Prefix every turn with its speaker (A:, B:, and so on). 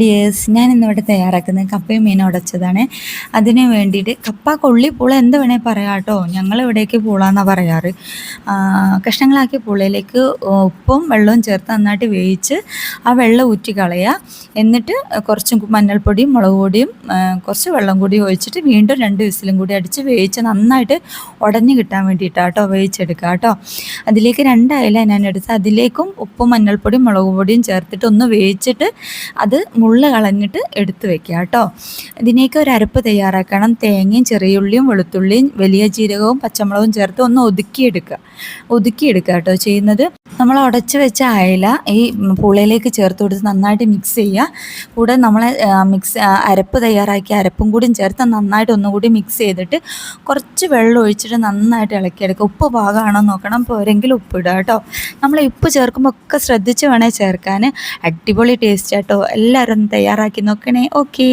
A: Dears ഞാൻ ഇന്നിവിടെ തയ്യാറാക്കുന്നത് കപ്പയും മീനും ഉടച്ചതാണ് അതിന് വേണ്ടിയിട്ട് കപ്പ കൊള്ളി പൂള എന്ത് വേണേൽ പറയാം കേട്ടോ. ഞങ്ങൾ ഇവിടേക്ക് പൂളാന്നാണ് പറയാറ് കഷ്ണങ്ങളാക്കി പൂളയിലേക്ക് ഉപ്പും വെള്ളവും ചേർത്ത് നന്നായിട്ട് വേവിച്ച് ആ വെള്ളം ഊറ്റി കളയുക എന്നിട്ട് കുറച്ചും മഞ്ഞൾപ്പൊടിയും മുളക് പൊടിയും കുറച്ച് വെള്ളം കൂടി ഒഴിച്ചിട്ട് വീണ്ടും രണ്ട് വിസിലും കൂടി അടിച്ച് വേവിച്ച് നന്നായിട്ട് ഉടഞ്ഞു കിട്ടാൻ വേണ്ടിയിട്ടാണ് കേട്ടോ വേവിച്ചെടുക്കുക കേട്ടോ. അതിലേക്ക് രണ്ടായാലും ഞാൻ എടുത്ത് അതിലേക്കും ഉപ്പും മഞ്ഞൾപ്പൊടിയും മുളക് പൊടിയും ചേർത്തിട്ട് ഒന്ന് വേവിച്ചിട്ട് അത് മുള്ള കളഞ്ഞിട്ട് എടുത്ത് വെക്കുക കേട്ടോ. ഇതിനേക്ക് ഒരു അരപ്പ് തയ്യാറാക്കണം. തേങ്ങയും ചെറിയുള്ളിയും വെളുത്തുള്ളിയും വലിയ ജീരകവും പച്ചമുളകും ചേർത്ത് ഒന്ന് ഒതുക്കിയെടുക്കുക. ഒതുക്കിയെടുക്കുക കേട്ടോ ചെയ്യുന്നത്. നമ്മൾ ഉടച്ച് വെച്ച അയല ഈ പുളയിലേക്ക് ചേർത്ത് കൊടുത്ത് നന്നായിട്ട് മിക്സ് ചെയ്യുക. കൂടെ നമ്മൾ മിക്സ് അരപ്പ് തയ്യാറാക്കിയ അരപ്പും കൂടി ചേർത്ത് നന്നായിട്ട് ഒന്നുകൂടി മിക്സ് ചെയ്തിട്ട് കുറച്ച് വെള്ളം ഒഴിച്ചിട്ട് നന്നായിട്ട് ഇളക്കിയെടുക്കുക. ഉപ്പ് പാകമാണോ നോക്കണം. പോരെങ്കിൽ ഉപ്പ് ഇടുക കേട്ടോ. നമ്മൾ ഉപ്പ് ചേർക്കുമ്പോൾ ഒക്കെ ശ്രദ്ധിച്ച് വേണേൽ ചേർക്കാൻ. അടിപൊളി ടേസ്റ്റ് കേട്ടോ. എല്ലാവരും ഒന്ന് തയ്യാറാക്കി നോക്കണേ. ഓക്കേ